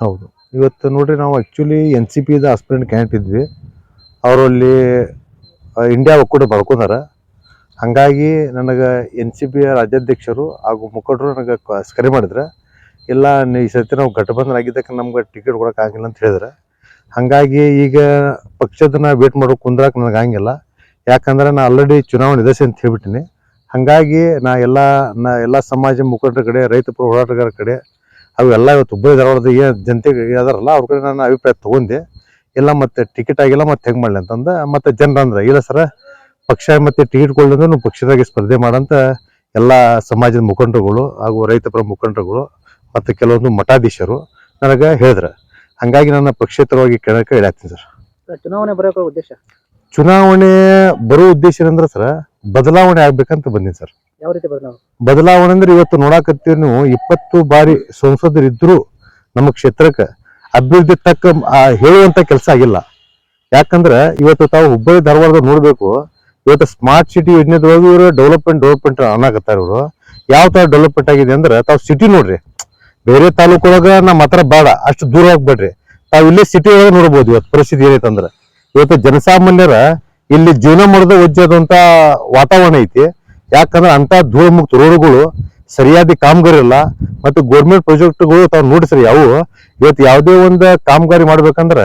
ಹೌದು. ಇವತ್ತು ನೋಡ್ರಿ ನಾವು ಆ್ಯಕ್ಚುಲಿ ಎನ್ ಸಿ ಪಿದ ಆಸ್ಪಿರೆಂಟ್ ಕ್ಯಾಂಟ್ ಇದ್ವಿ. ಅವರಲ್ಲಿ ಇಂಡಿಯಾ ಒಕ್ಕೂಟ ಬರ್ಕೊಂಡಾರ ಹಾಗಾಗಿ ನನಗೆ ಎನ್ ಸಿ ಪಿಯ ರಾಜ್ಯಾಧ್ಯಕ್ಷರು ಹಾಗೂ ಮುಖಂಡರು ನನಗೆ ಕರೆ ಮಾಡಿದ್ರೆ. ಇಲ್ಲ ಈ ಸತಿ ನಾವು ಘಟಬಂಧನ ಆಗಿದ್ದಕ್ಕೆ ನಮ್ಗೆ ಟಿಕೆಟ್ ಕೊಡೋಕ್ಕಾಗಿಲ್ಲ ಆಗಿಲ್ಲ ಅಂತ ಹೇಳಿದ್ರೆ. ಹಾಗಾಗಿ ಈಗ ಪಕ್ಷದನ್ನ ವೇಟ್ ಮಾಡೋಕೆ ಕುಂದ್ರಕ್ಕೆ ನನಗೆ ಆಗಂಗಿಲ್ಲ. ಯಾಕಂದ್ರೆ ನಾ ಆಲ್ರೆಡಿ ಚುನಾವಣೆ ಇದೆ ಅಂತ ಹೇಳ್ಬಿಟ್ಟಿನಿ. ಹಾಗಾಗಿ ನಾ ಎಲ್ಲ ನಾ ಎಲ್ಲ ಸಮಾಜ ಮುಖಂಡರ ಕಡೆ, ರೈತ ಹೋರಾಟಗಾರ ಕಡೆ ಅವೆಲ್ಲ ಇವತ್ತು ಹುಬ್ಬಳ್ಳಿ ಧಾರವಾಡದ ಏನು ಜನತೆಗೆ ಅದಾರಲ್ಲ ಅವ್ರ ಕಡೆ ನಾನು ಅಭಿಪ್ರಾಯ ತೊಗೊಂಡೆ. ಇಲ್ಲ ಮತ್ತೆ ಟಿಕೆಟ್ ಆಗಿಲ್ಲ ಮತ್ತೆ ಹೆಂಗೆ ಮಾಡಲಿ ಅಂತಂದ ಮತ್ತೆ ಜನರು ಅಂದ್ರೆ ಇಲ್ಲ ಸರ ಪಕ್ಷ ಮತ್ತೆ ಟಿಕೆಟ್ ಕೊಳ್ಳೋದು ಪಕ್ಷದಾಗಿ ಸ್ಪರ್ಧೆ ಮಾಡಂತ ಎಲ್ಲ ಸಮಾಜದ ಮುಖಂಡರುಗಳು ಹಾಗೂ ರೈತಪರ ಮುಖಂಡರುಗಳು ಮತ್ತು ಕೆಲವೊಂದು ಮಠಾಧೀಶರು ನನಗೆ ಹೇಳಿದ್ರೆ. ಹಾಗಾಗಿ ನನ್ನ ಪಕ್ಷೇತರವಾಗಿ ಕೇಳಕ್ಕೆ ಹೇಳಾಕ್ತೀನಿ ಸರ್ ಸರ್, ಚುನಾವಣೆ ಬರೋಕೆ ಉದ್ದೇಶ? ಚುನಾವಣೆ ಬರೋ ಉದ್ದೇಶ ಏನಂದ್ರೆ ಸರ್ ಬದಲಾವಣೆ ಆಗ್ಬೇಕಂತ ಬಂದೀನಿ ಸರ್ ಯಾವ ರೀತಿ ಬದಲಾವಣೆ? ಬದಲಾವಣೆ ಅಂದ್ರೆ ಇವತ್ತು ನೋಡಾಕತ್ತೀವಿ ನೀವು, ಇಪ್ಪತ್ತು ಬಾರಿ ಸಂಸದರು ಇದ್ರು ನಮ್ಮ ಕ್ಷೇತ್ರಕ್ಕೆ ಅಭಿವೃದ್ಧಿ ತಕ್ಕ ಹೇಳುವಂತ ಕೆಲಸ ಆಗಿಲ್ಲ. ಯಾಕಂದ್ರೆ ಇವತ್ತು ತಾವು ಹುಬ್ಬಳ್ಳಿ ಧಾರವಾಡದ ನೋಡ್ಬೇಕು, ಇವತ್ತು ಸ್ಮಾರ್ಟ್ ಸಿಟಿ ಯೋಜನೆದೊಳಗೆ ಇವರು ಡೆವಲಪ್ಮೆಂಟ್ ಡೆವಲಪ್ಮೆಂಟ್ ಅನ್ನಕತ್ತಾರ ಇವರು. ಯಾವ ತರ ಡೆವಲಪ್ಮೆಂಟ್ ಆಗಿದೆ ಅಂದ್ರೆ ತಾವು ಸಿಟಿ ನೋಡ್ರಿ. ಬೇರೆ ತಾಲೂಕೊಳಗ ನಮ್ಮ ಹತ್ರ ಬೇಡ, ಅಷ್ಟು ದೂರ ಹೋಗ್ಬೇಡ್ರಿ. ತಾವು ಇಲ್ಲೇ ಸಿಟಿ ಒಳಗೆ ನೋಡ್ಬೋದು ಇವತ್ತು ಪರಿಸ್ಥಿತಿ ಏನೈತಂದ್ರೆ ಇವತ್ತು ಜನಸಾಮಾನ್ಯರ ಇಲ್ಲಿ ಜೀವನ ಮಾಡದ ಒಜ್ಜಾದಂತ ವಾತಾವರಣ ಐತಿ. ಯಾಕಂದ್ರೆ ಅಂತ ಧೂಳು ಮುಕ್ತ ರೋಡ್ಗಳು ಸರಿಯಾದ ಕಾಮಗಾರಿ ಇಲ್ಲ. ಮತ್ತು ಗೋರ್ಮೆಂಟ್ ಪ್ರಾಜೆಕ್ಟ್ಗಳು ತಾವು ನೋಡಿಸ್ರಿ, ಅವು ಇವತ್ತು ಯಾವುದೇ ಒಂದು ಕಾಮಗಾರಿ ಮಾಡ್ಬೇಕಂದ್ರೆ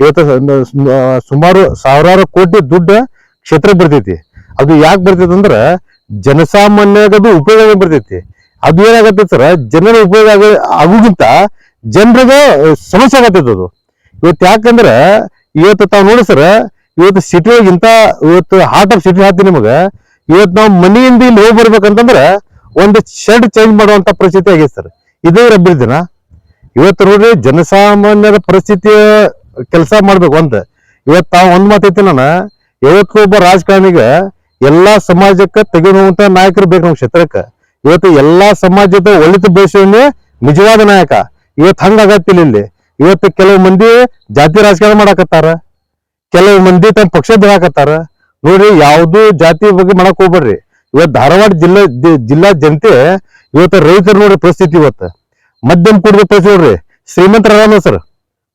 ಇವತ್ತು ಸುಮಾರು ಸಾವಿರಾರು ಕೋಟಿ ದುಡ್ಡು ಕ್ಷೇತ್ರ ಬರ್ತೈತಿ. ಅದು ಯಾಕೆ ಬರ್ತೈತಿ ಅಂದ್ರೆ ಜನಸಾಮಾನ್ಯರಿಗೆ ಅದು ಉಪಯೋಗ ಬರ್ತೈತಿ. ಅದು ಏನಾಗತ್ತೆ ಸರ್, ಜನರ ಉಪಯೋಗ ಆಗ- ಆಗೋಗಿಂತ ಜನರಿಗೆ ಸಮಸ್ಯೆ ಆಗತ್ತೈತೆ ಅದು. ಇವತ್ತು ಯಾಕಂದ್ರೆ ಇವತ್ತು ತಾವು ನೋಡಿ ಸರ್ ಇವತ್ತು ಸಿಟಿ ಒಳಗಿಂತ ಇವತ್ತು ಹಾರ್ಟ್ ಆಫ್ ಸಿಟಿ ಹಾಕ್ತಿ ನಿಮಗೆ. ಇವತ್ತು ನಾವು ಮನೆಯಿಂದ ಇಲ್ಲಿ ಹೋಗಿ ಬರ್ಬೇಕಂತಂದ್ರ ಒಂದು ಶೆಡ್ ಚೇಂಜ್ ಮಾಡುವಂತ ಪರಿಸ್ಥಿತಿ ಆಗೈತೆ ಸರ್. ಇದೇ ಅಭಿವೃದ್ಧಿನ ಇವತ್ತು ನೋಡ್ರಿ ಜನಸಾಮಾನ್ಯರ ಪರಿಸ್ಥಿತಿ ಕೆಲಸ ಮಾಡ್ಬೇಕು ಅಂತ. ಇವತ್ತು ತಾವು ಒಂದ್ ಮಾತೈತಿ ನಾನು. ಯಾವತ್ತೂ ಒಬ್ಬ ರಾಜಕಾರಣಿಗೆ ಎಲ್ಲಾ ಸಮಾಜಕ್ಕೆ ತೆಗೆದುವಂತ ನಾಯಕರು ಬೇಕು ನಮ್ಮ ಕ್ಷೇತ್ರಕ್ಕೆ. ಇವತ್ತು ಎಲ್ಲಾ ಸಮಾಜದ ಒಳಿತು ಬಯಸುವನೇ ನಿಜವಾದ ನಾಯಕ. ಇವತ್ತು ಹಂಗಾಗತ್ತಿಲ್ಲ ಇಲ್ಲಿ. ಇವತ್ತು ಕೆಲವು ಮಂದಿ ಜಾತಿ ರಾಜಕಾರಣ ಮಾಡಾಕತ್ತಾರ. ಕೆಲವು ಮಂದಿ ತಮ್ಮ ಪಕ್ಷ ಬಿಡಾಕತ್ತಾರ. ನೋಡ್ರಿ, ಯಾವ್ದು ಜಾತಿ ಬಗ್ಗೆ ಮಾಡಕ್ ಹೋಗ್ಬೇಡ್ರಿ. ಇವತ್ತು ಧಾರವಾಡ ಜಿಲ್ಲಾ ಜಿಲ್ಲಾ ಜನತೆ ಇವತ್ತು ರೈತರು ನೋಡ್ರಿ ಪರಿಸ್ಥಿತಿ ಇವತ್ತು. ಮಧ್ಯಮ ಕುಡಿದ ಪರಿಸ್ಥಿತಿ ನೋಡ್ರಿ. ಶ್ರೀಮಂತ ಆರಾಮ ಸರ್.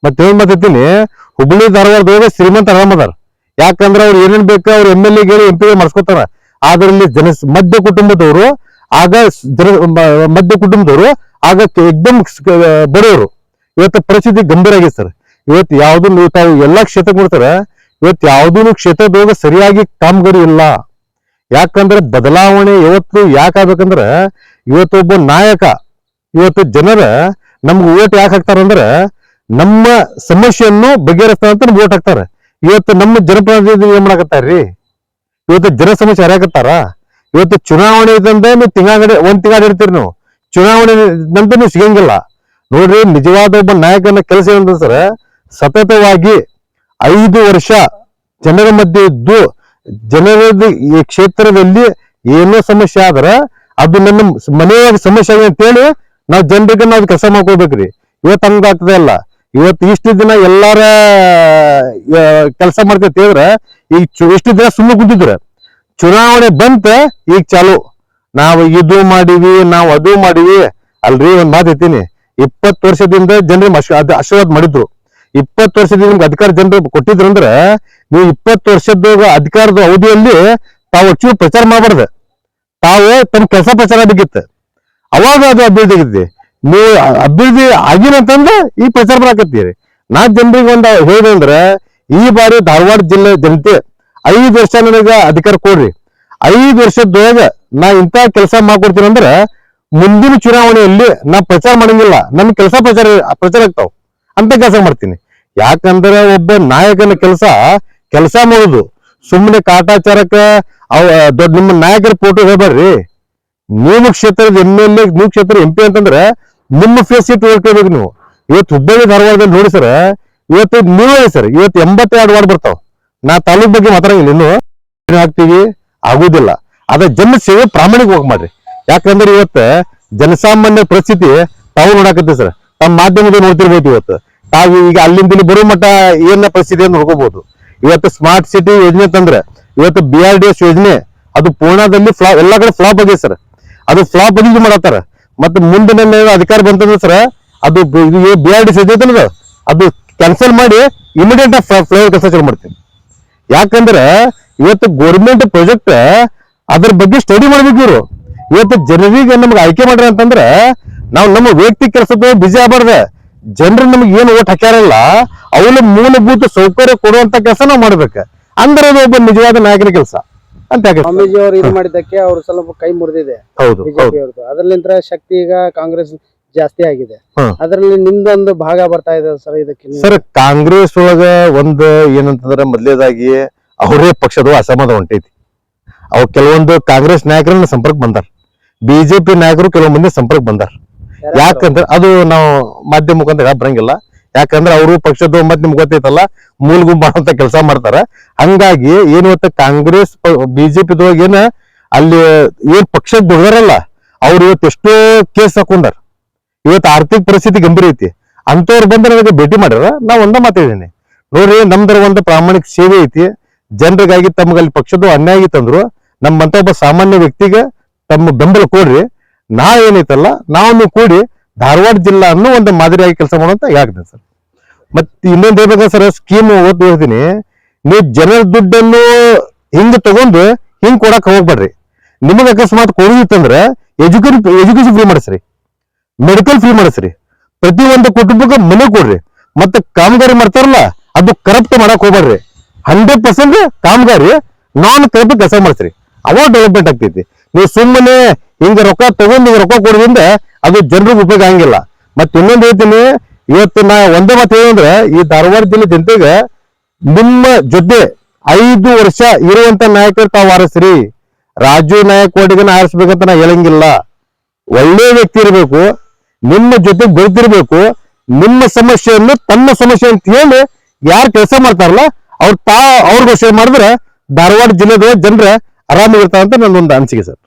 ಮತ್ತೆ ಏನ್ ಮಾತೈತೀನಿ ಹುಬ್ಬಳ್ಳಿ ಧಾರವಾಡದೊಳಗೆ ಶ್ರೀಮಂತ ಆರಾಮ ಅದಾರ. ಯಾಕಂದ್ರೆ ಅವ್ರು ಏನೇನ್ ಬೇಕು ಅವ್ರು M L A M P ಮಾಡಿಸ್ಕೊತಾರ. ಆದ್ರೆ ಇಲ್ಲಿ ಜನ ಮಧ್ಯ ಕುಟುಂಬದವರು, ಆಗ ಜನ ಮಧ್ಯ ಕುಟುಂಬದವರು, ಆಗ ಎಕ್ದಮ್ ಬಡವರು. ಇವತ್ತು ಪರಿಸ್ಥಿತಿ ಗಂಭೀರ ಆಗಿದೆ ಸರ್. ಇವತ್ತು ಯಾವ್ದು ತಾವು ಎಲ್ಲಾ ಕ್ಷೇತ್ರ ಕೊಡ್ತಾರ ಇವತ್ತು ಯಾವುದೂ ಕ್ಷೇತ್ರದೊಳಗೆ ಸರಿಯಾಗಿ ಕಾಮಗಾರಿ ಇಲ್ಲ. ಯಾಕಂದ್ರೆ ಬದಲಾವಣೆ ಇವತ್ತು ಇವತ್ತೊಬ್ಬ ನಾಯಕ, ಇವತ್ತು ಜನರ ನಮ್ಗೆ ಓಟ್ ಯಾಕೆ ಹಾಕ್ತಾರಂದ್ರೆ ನಮ್ಮ ಸಮಸ್ಯೆಯನ್ನು ಬಗೆಹರಿಸ್ತಾರ ಅಂತ ನಮ್ಗೆ ಓಟ್ ಹಾಕ್ತಾರೆ. ಇವತ್ತು ನಮ್ಮ ಜನಪ್ರತಿನಿಧಿ ಏನ್ ಮಾಡಕತ್ತಾರ್ರಿ? ಇವತ್ತು ಜನ ಸಮಸ್ಯೆ ಹರಿಯಾಕತ್ತಾರ ಇವತ್ತು ಚುನಾವಣೆ ಇದ್ದಂತೆ ನೀವು ತಿಂಗಳ ಒಂದ್ ತಿಂಗಳ ಇರ್ತೀರಿ ನೀವು. ಚುನಾವಣೆ ನಂತರ ನೀವು ಸಿಗಂಗಿಲ್ಲ. ನೋಡ್ರಿ ನಿಜವಾದ ಒಬ್ಬ ನಾಯಕನ ಕೆಲಸ ಏನಂತ ಸರ್, ಸತತವಾಗಿ ಐದು ವರ್ಷ ಜನರ ಮಧ್ಯೆ ಇದ್ದು ಜನರದ ಈ ಕ್ಷೇತ್ರದಲ್ಲಿ ಏನೋ ಸಮಸ್ಯೆ ಆದ್ರೆ ಅದು ನನ್ನ ಮನೆಯಾಗ ಸಮಸ್ಯೆ ಆಗಿದೆ ಅಂತೇಳಿ ನಾವು ಜನರಿಗೆ ನಾವು ಕೆಲಸ ಮಾಡ್ಕೋಬೇಕ್ರಿ ಇವತ್ತು ಹಂಗಾಗ್ತದೆ ಅಲ್ಲ ಇವತ್ತು ಇಷ್ಟು ದಿನ ಎಲ್ಲಾರ ಕೆಲಸ ಮಾಡ್ತೈತಿ ಹೇಳಿದ್ರ ಈಗ ಇಷ್ಟು ದಿನ ಸುಮ್ಮನೆ ಕುಂತಿದ್ರ ಚುನಾವಣೆ ಬಂತ ಈಗ ಚಾಲು ನಾವು ಇದು ಮಾಡಿವಿ ನಾವು ಅದು ಮಾಡಿವಿ ಅಲ್ರಿ ಒಂದ್ ಮಾತು ಐತೀನಿ ಇಪ್ಪತ್ತು ವರ್ಷದಿಂದ ಜನರಿಗೆ ಆಶೀರ್ವಾದ ಮಾಡಿದ್ರು ಇಪ್ಪತ್ತು ವರ್ಷದಿಂದ ನಿಮ್ಗೆ ಅಧಿಕಾರ ಜನರು ಕೊಟ್ಟಿದ್ರು ಅಂದ್ರೆ ನೀವು ಇಪ್ಪತ್ತು ವರ್ಷದ ಅಧಿಕಾರದ ಅವಧಿಯಲ್ಲಿ ತಾವು ಅಚ್ಚು ಪ್ರಚಾರ ಮಾಡಬಾರ್ದು. ತಾವು ತಮ್ಮ ಕೆಲಸ ಪ್ರಚಾರ ಬೇಕಿತ್ತು ಅವಾಗ ಅದು ಅಭಿವೃದ್ಧಿ ಆಗಿದ್ದೆ ನೀವು ಅಭಿವೃದ್ಧಿ ಆಗಿನಂತಂದ್ರೆ ಈ ಪ್ರಚಾರ ಮಾಡಕತ್ತೀರಿ. ನಾ ಜನರಿಗೆ ಒಂದು ಹೇಳಿದೆ ಅಂದ್ರೆ ಈ ಬಾರಿ ಧಾರವಾಡ ಜಿಲ್ಲೆ ಜನತೆ ಐದು ವರ್ಷ ನನಗೆ ಅಧಿಕಾರ ಕೊಡ್ರಿ. ಐದು ವರ್ಷದೊಳಗ ನಾ ಇಂಥ ಕೆಲಸ ಮಾಡ್ಕೊಡ್ತೀನಿ ಅಂದ್ರೆ ಮುಂದಿನ ಚುನಾವಣೆಯಲ್ಲಿ ನಾ ಪ್ರಚಾರ ಮಾಡಂಗಿಲ್ಲ. ನನ್ನ ಕೆಲಸ ಪ್ರಚಾರ ಪ್ರಚಾರ ಆಗ್ತಾವ. ಅಂತ ಕೆಲಸ ಮಾಡ್ತೀನಿ. ಯಾಕಂದ್ರೆ ಒಬ್ಬ ನಾಯಕನ ಕೆಲಸ ಕೆಲಸ ಮಾಡುದು. ಸುಮ್ಮನೆ ಕಾಟಾಚಾರಕ್ಕ ಅವ ದೊಡ್ಡ ನಿಮ್ಮ ನಾಯಕರ ಫೋಟೋ ಹೇಳ್ಬಾರ್ರಿ ನೀವು ಕ್ಷೇತ್ರದ ಎಂ ಎಲ್ ಎ ನೀವು ಕ್ಷೇತ್ರ ಎಂ ಪಿ ಅಂತಂದ್ರೆ ನಿಮ್ಮ ಫೇಸ್ ಇಟ್ಟು ಹೇಳ್ಕೋಬೇಕು ನೀವು. ಇವತ್ತು ಹುಬ್ಬಳ್ಳಿ ಧಾರವಾಡದಲ್ಲಿ ನೋಡಿ ಸರ್, ಇವತ್ತು ನೀವೇ ಸರ್, ಇವತ್ತು ಎಂಬತ್ತೆರಡು ವಾರ್ಡ್ ಬರ್ತಾವ. ನಾ ತಾಲೂಕ್ ಬಗ್ಗೆ ಮಾತಾಡಂಗಿಲ್ಲ ಇನ್ನು. ಹಾಕ್ತೀವಿ? ಆಗುದಿಲ್ಲ. ಅದ ಜನ ಸೇವೆ ಪ್ರಾಮಾಣಿಕವಾಗಿ ಮಾಡ್ರಿ. ಯಾಕಂದ್ರೆ ಇವತ್ತು ಜನಸಾಮಾನ್ಯ ಪರಿಸ್ಥಿತಿ ತಾವು ನೋಡಾಕತ್ತೆ ಸರ್. ತಮ್ಮ ಮಾಧ್ಯಮದಲ್ಲಿ ನೋಡ್ತಿರ್ಬೇಕು ಇವತ್ತು. ತಾವು ಈಗ ಅಲ್ಲಿಂದ ಇಲ್ಲಿ ಬರೋ ಮಟ್ಟ ಏನ ಪರಿಸ್ಥಿತಿ ನೋಡ್ಕೋಬಹುದು. ಇವತ್ತು ಸ್ಮಾರ್ಟ್ ಸಿಟಿ ಯೋಜನೆ ತಂದ್ರೆ, ಇವತ್ತು ಬಿ ಆರ್ ಡಿ ಎಸ್ ಯೋಜನೆ, ಅದು ಪೂರ್ಣದಲ್ಲಿ ಫ್ಲಾ, ಎಲ್ಲ ಕಡೆ ಫ್ಲಾಪ್ ಆಗಿದೆ ಸರ್. ಅದು ಫ್ಲಾಪ್ ಆಗಿ ಮಾಡತ್ತಾರ. ಮತ್ತೆ ಮುಂದಿನ ಅಧಿಕಾರ ಬಂತಂದ್ರೆ ಸರ್, ಅದು ಬಿ ಆರ್ ಡಿ ಸಿ ಐತಲ್ಲ ಅದು ಕ್ಯಾನ್ಸಲ್ ಮಾಡಿ ಇಮಿಡಿಯೇಟ್ ಫ್ಲೈಓವರ್ ಕೆಲಸ ಚಾಲು ಮಾಡ್ತೀನಿ ಯಾಕಂದ್ರೆ ಇವತ್ತು ಗೌರ್ಮೆಂಟ್ ಪ್ರಾಜೆಕ್ಟ್ ಅದ್ರ ಬಗ್ಗೆ ಸ್ಟಡಿ ಮಾಡ್ಬೇಕು ಇವರು. ಇವತ್ತು ಜನರಿಗೆ ನಮ್ಗೆ ಆಯ್ಕೆ ಮಾಡ್ರಿ ಅಂತಂದ್ರೆ, ನಾವು ನಮ್ಮ ವೈಯಕ್ತಿಕ ಕೆಲಸದ ಬಿಜಿ ಆಗಬಾರ್ದ. ಜನರು ನಮ್ಗೆ ಏನು ಓಟ್ ಹಾಕ್ಯಾರಲ್ಲ ಅವಳು ಮೂಲಭೂತ ಸೌಕರ್ಯ ಕೊಡುವಂತ ಕೆಲಸ ನಾವು ಮಾಡ್ಬೇಕು. ಅಂದ್ರೆ ಅದು ಒಬ್ಬ ನಿಜವಾದ ನಾಯಕನ ಕೆಲಸ. ಅಂತ ಸ್ವಾಮೀಜಿ ಅವರು ಇದು ಮಾಡಿದ್ದಕ್ಕೆ ಅವ್ರು ಸ್ವಲ್ಪ ಕೈ ಮುರಿದಿದೆ. ಹೌದು ಬಿಜೆಪಿ ಅವ್ರದ್ದು ಅದರಲ್ಲಿಂದ ಶಕ್ತಿ ಈಗ ಕಾಂಗ್ರೆಸ್ ಜಾಸ್ತಿ ಆಗಿದೆ. ಅದ್ರಲ್ಲಿ ನಿಮ್ದೊಂದು ಭಾಗ ಬರ್ತಾ ಇದೆ ಸರ್ ಇದಕ್ಕೆ ಸರ್ ಕಾಂಗ್ರೆಸ್ ಒಳಗ ಒಂದ್ ಏನಂತಂದ್ರೆ ಮೊದ್ಲೇದಾಗಿ ಅವರೇ ಪಕ್ಷದ ಅಸಮಾಧಾನ ಹೊಂಟೈತಿ. ಅವ್ ಕೆಲವೊಂದು ಕಾಂಗ್ರೆಸ್ ನಾಯಕರನ್ನ ಸಂಪರ್ಕ ಬಂದಾರ. ಬಿಜೆಪಿ ನಾಯಕರು ಕೆಲವು ಮಂದಿ ಸಂಪರ್ಕ ಬಂದಾರ? ಯಾಕಂದ್ರೆ ಅದು ನಾವು ಮಾಧ್ಯಮ ಮುಖಾಂತರ ಬರಂಗಿಲ್ಲ ಯಾಕಂದ್ರೆ ಅವರು ಪಕ್ಷದ ಮತ್ ನಿಮ್ಗೆ ಗೊತ್ತೈತಲ್ಲ, ಮೂಲ ಮಾಡುವಂತ ಕೆಲಸ ಮಾಡ್ತಾರ. ಹಂಗಾಗಿ ಏನ್ ಇವತ್ತು ಕಾಂಗ್ರೆಸ್ ಬಿಜೆಪಿದೊಳಗ ಏನ, ಅಲ್ಲಿ ಏನ್ ಪಕ್ಷ ದುಡ್ದಾರಲ್ಲ ಅವ್ರು ಇವತ್ತು ಎಷ್ಟೋ ಕೇಸ್ ಹಾಕೊಂಡಾರ. ಇವತ್ತು ಆರ್ಥಿಕ ಪರಿಸ್ಥಿತಿ ಗಂಭೀರ ಐತಿ. ಅಂತವ್ರು ಬಂದ್ರೆ ನನಗೆ ಭೇಟಿ ಮಾಡ್ಯಾರ. ನಾ ಒಂದ ಮಾತಾಡಿದ್ದೀನಿ ನೋಡ್ರಿ, ನಮ್ದ್ರ ಒಂದು ಪ್ರಾಮಾಣಿಕ ಸೇವೆ ಐತಿ. ಜನರಿಗಾಗಿ ತಮ್ಗೆ ಅಲ್ಲಿ ಪಕ್ಷದ ಅನ್ಯಾಯ ಆಗಿತ್ತಂದ್ರು, ನಮ್ಮಂತ ಒಬ್ಬ ಸಾಮಾನ್ಯ ವ್ಯಕ್ತಿಗೆ ತಮ್ಮ ಬೆಂಬಲ ಕೊಡ್ರಿ. ನಾ ಏನೈತಲ್ಲ ನಾವು ಕೂಡಿ ಧಾರವಾಡ ಜಿಲ್ಲಾ ಅನ್ನೋ ಒಂದು ಮಾದರಿಯಾಗಿ ಕೆಲಸ ಮಾಡುವಂತ ಯಾಕೆ ಸರ್. ಮತ್ತೆ ಇನ್ನೊಂದು ಹೇಳ್ಬೇಕಂದ್ರೆ ಸರ್ ಸ್ಕೀಮ್ ಓದ್ ಹೇಳ್ತೀನಿ ನೀವು ಜನರ ದುಡ್ಡನ್ನು ಹಿಂಗ್ ತಗೊಂಡು ಹಿಂಗ್ ಕೊಡಕ್ ಹೋಗ್ಬೇಡ್ರಿ. ನಿಮಗೆ ಅಕಸ್ಮಾತ್ ಕೊಡುದಿತ್ತಂದ್ರೆ ಎಜುಕೇಶನ್ ಎಜುಕೇಶನ್ ಫ್ರೀ ಮಾಡಿಸ್ರಿ. ಮೆಡಿಕಲ್ ಫ್ರೀ ಮಾಡಿಸ್ರಿ. ಪ್ರತಿ ಒಂದು ಕುಟುಂಬಕ್ಕೆ ಮನೆ ಕೊಡ್ರಿ. ಮತ್ತೆ ಕಾಮಗಾರಿ ಮಾಡ್ತಾರಲ್ಲ, ಅದು ಕರಪ್ಟ್ ಮಾಡಕ್ ಹೋಗ್ಬೇಡ್ರಿ. ಹಂಡ್ರೆಡ್ ಪರ್ಸೆಂಟ್ ಕಾಮಗಾರಿ ನಾನ್ ಕರಪ್ಟ್ ಕೆಲಸ ಮಾಡಿಸ್ರಿ. ಅವಾಗ ಡೆವಲಪ್ಮೆಂಟ್ ಆಗ್ತೈತಿ. ನೀವು ಸುಮ್ಮನೆ ಹಿಂಗ ರೊಕ್ಕ ತಗೊಂಡು ರೊಕ್ಕ ಕೊಡೋದ್ರಿಂದ ಅದು ಜನರಿಗೆ ಉಪಯೋಗ ಆಗಂಗಿಲ್ಲ. ಮತ್ತೆ ಇನ್ನೊಂದು ಹೇಳ್ತೀನಿ, ಇವತ್ತು ನಾ ಒಂದೇ ಮಾತು ಏನಂದ್ರೆ ಈ ಧಾರವಾಡ ಜಿಲ್ಲೆ ಜನತೆಗೆ ನಿಮ್ಮ ಜೊತೆ ಐದು ವರ್ಷ ಇರುವಂತ ನಾಯಕರು ತಾವು ಆರಿಸ್ರಿ ರಾಜು ಒಟ್ಟಿಗೆನ ಆರಿಸ್ಬೇಕಂತ ನಾ ಹೇಳಂಗಿಲ್ಲ. ಒಳ್ಳೆ ವ್ಯಕ್ತಿ ಇರಬೇಕು, ನಿಮ್ಮ ಜೊತೆ ಬೆಳೆದಿರ್ಬೇಕು, ನಿಮ್ಮ ಸಮಸ್ಯೆಯನ್ನು ತನ್ನ ಸಮಸ್ಯೆ ಅಂತ ಹೇಳಿ ಯಾರು ಕೆಲಸ ಮಾಡ್ತಾರಲ್ಲ, ಅವ್ರು ತಾ ಅವ್ರ ಘೋಷಣೆ ಮಾಡಿದ್ರೆ ಧಾರವಾಡ ಜಿಲ್ಲೆದ ಜನರ ಆರಾಮಾಗಿರ್ತಾವ ಅಂತ ನನ್ನೊಂದು ಅನಿಸಿಕೆ ಸರ್.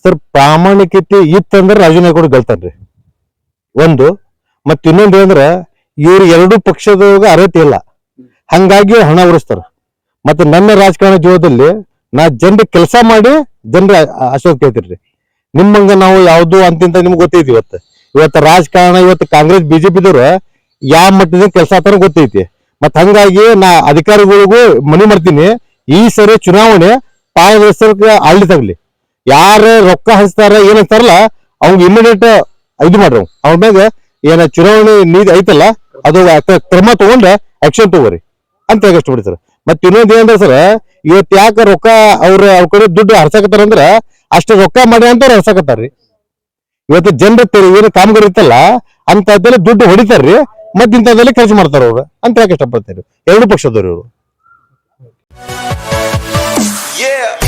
ಸರ್, ಪ್ರಾಮಾಣಿಕತೆ ಇತ್ತಂದ್ರೆ ರಾಜೀನಾಮೆ ಗೆಲ್ತಾನ್ರಿ ಒಂದು, ಮತ್ತೆ ಇನ್ನೊಂದು ಏನಂದ್ರೆ ಇವ್ರು ಎರಡು ಪಕ್ಷದಾಗ ಅರ್ಹತೆ ಇಲ್ಲ. ಹಂಗಾಗಿ ಹಣ ಉರಿಸ್ತಾರ. ಮತ್ತೆ ನನ್ನ ರಾಜಕಾರಣ ಜೀವನದಲ್ಲಿ ನಾ ಜನರ ಕೆಲಸ ಮಾಡಿ ಜನರ ಅಶೋಕ್ ಕೇಳ್ತಿರ್ರಿ ನಿಮ್ಮಂಗ ನಾವು ಯಾವ್ದು ಅಂತಿಂತ ನಿಮ್ಗೆ ಗೊತ್ತೈತಿ ಇವತ್ತು. ಇವತ್ತು ರಾಜಕಾರಣ, ಇವತ್ತು ಕಾಂಗ್ರೆಸ್, ಬಿಜೆಪಿದವ್ರು ಯಾವ ಮಟ್ಟದ ಕೆಲಸ ಆತನ ಗೊತ್ತೈತಿ. ಮತ್ ಹಂಗಾಗಿ ನಾ ಅಧಿಕಾರಿಗಳಿಗೂ ಮನವಿ ಮಾಡ್ತೀನಿ. ಈ ಸರಿ ಚುನಾವಣೆ ಪಾರದರ್ಶಕ ಆಡಳಿತಾಗ್ಲಿ ಯಾರು ರೊಕ್ಕ ಹಂಚ್ತಾರ ಏನಂತಾರಲ್ಲ ಅವ್ಗೆ ಇಮಿಡಿಯೇಟ್ ಇದು ಮಾಡ್ರಿ ಅವ್ರ ಮ್ಯಾಗ ಏನ ಚುನಾವಣೆ ನೀತಿ ಐತಲ್ಲ, ಅದು ಕ್ರಮ ತಗೊಂಡ ಆಕ್ಷನ್ ತಗೋರಿ. ಅಂತ ಹೇಳಿ ಸರ್ ಮತ್ತೆ ಇನ್ನೊಂದು ಏನಂದ್ರೆ ಸರ್, ಇವತ್ತು ಯಾಕೆ ರೊಕ್ಕ ಅವ್ರ ಅವ್ರ ಕಡೆ ದುಡ್ಡು ಹರ್ಸಕತ್ತಾರ ಅಂದ್ರ, ಅಷ್ಟು ರೊಕ್ಕ ಮಾಡಿ ಅಂತ ಅವ್ರು ಹರ್ಸಕತ್ತಾರ್ರಿ. ಇವತ್ತು ಜನರ ಏನು ಕಾಮಗಾರಿ ಇತ್ತಲ್ಲ ಅಂತದ್ದಲ್ಲಿ ದುಡ್ಡು ಹೊಡಿತಾರ್ರಿ, ಮತ್ತೆ ಇಂಥದ್ದಲ್ಲಿ ಖರ್ಚು ಮಾಡ್ತಾರ ಅವ್ರು. ಅಂತ ಹೇಳಕ್ ಇಷ್ಟಪಡ್ತಾರೆ ಎರಡು ಪಕ್ಷದವ್ರು ಇವರು. Yeah.